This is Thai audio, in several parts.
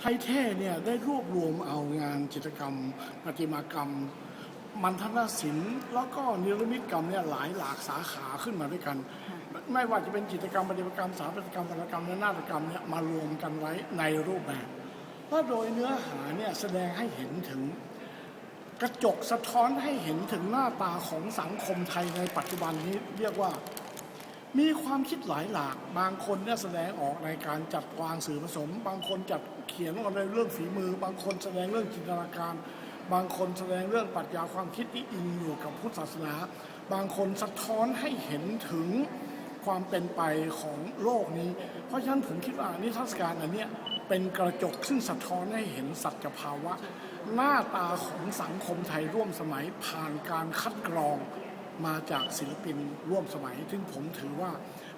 ไทยเท่เนี่ยได้รวบรวมเอางานจิตรกรรมประติมากรรม มันทนศิลป์แล้วก็นิรมิตกรรมเนี่ยหลายหลากสาขาขึ้นมาด้วยกัน ไม่ว่าจะเป็นจิตรกรรมประติมากรรมสถาปัตยกรรมวรรณกรรมและนาฏกรรมเนี่ยมารวมกันไว้ในรูปแบบและโดยเนื้อหาเนี่ยแสดงให้เห็นถึง กระจกสะท้อนให้เห็นถึงหน้าตาของสังคมไทยในปัจจุบันนี้เรียกว่า มีความคิดหลายหลาก บางคนเนี่ยแสดงออกในการจัดวางสื่อผสม บางคนจัดเขียนออกในเรื่องฝีมือ บางคนแสดงเรื่องจินตนาการ บางคนแสดงเรื่องปรัชญาความคิดที่อิงอยู่กับพุทธศาสนา บางคนสะท้อนให้เห็นถึงความเป็นไปของโลกนี้ เพราะฉะนั้นผมคิดว่านิทรรศการอันเนี้ยเป็นกระจกซึ่งสะท้อนให้เห็นสัจภาวะ หน้าตาของสังคมไทยร่วมสมัยผ่านการคัดกรอง มาจากศิลปินร่วมสมัย ซึ่งผมถือว่า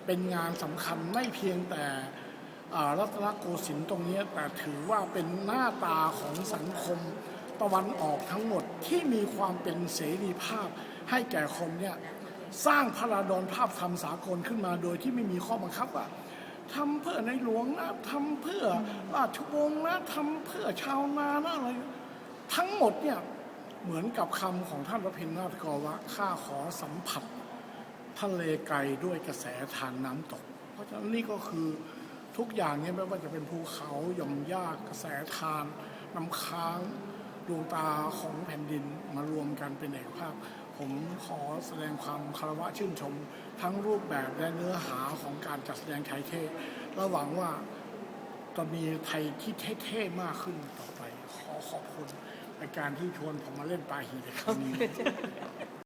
เป็นงานสำคัญไม่เพียงแต่รัตนโกสินทร์ตรงนี้แต่ถือว่าเป็นหน้าตาของสังคมตะวันออกทั้งหมดที่มีความเป็นเสรีภาพให้แก่คนเนี่ยสร้างพระราดอนภาพธรรมสากลขึ้นมาโดยที่ไม่มีข้อบังคับว่าทำเพื่อในหลวงนะทำเพื่อราชวงศ์นะทำเพื่อชาวนานะอะไรทั้งหมดเนี่ย เหมือนกับคำของท่านพระเพญนาถกรว่าข้าขอสัมผัสทะเลไกลด้วยกระแสทานน้ำตก เพราะฉะนั้นนี่ก็คือทุกอย่างเนี่ยไม่ว่าจะเป็นภูเขาหย่อมหญ้ากระแสทานน้ำค้างดวงตาของแผ่นดินมารวมกันเป็นเอกภาพ ผมขอแสดงความคารวะชื่นชม ทั้งรูปแบบและเนื้อหาของการจัดแสดงไทยเท่และหวังว่าจะมีไทยที่เท่ๆมากขึ้นต่อไป ขอขอบคุณ ในการที่ชวนผมมาเล่นปาหีในครั้งนี้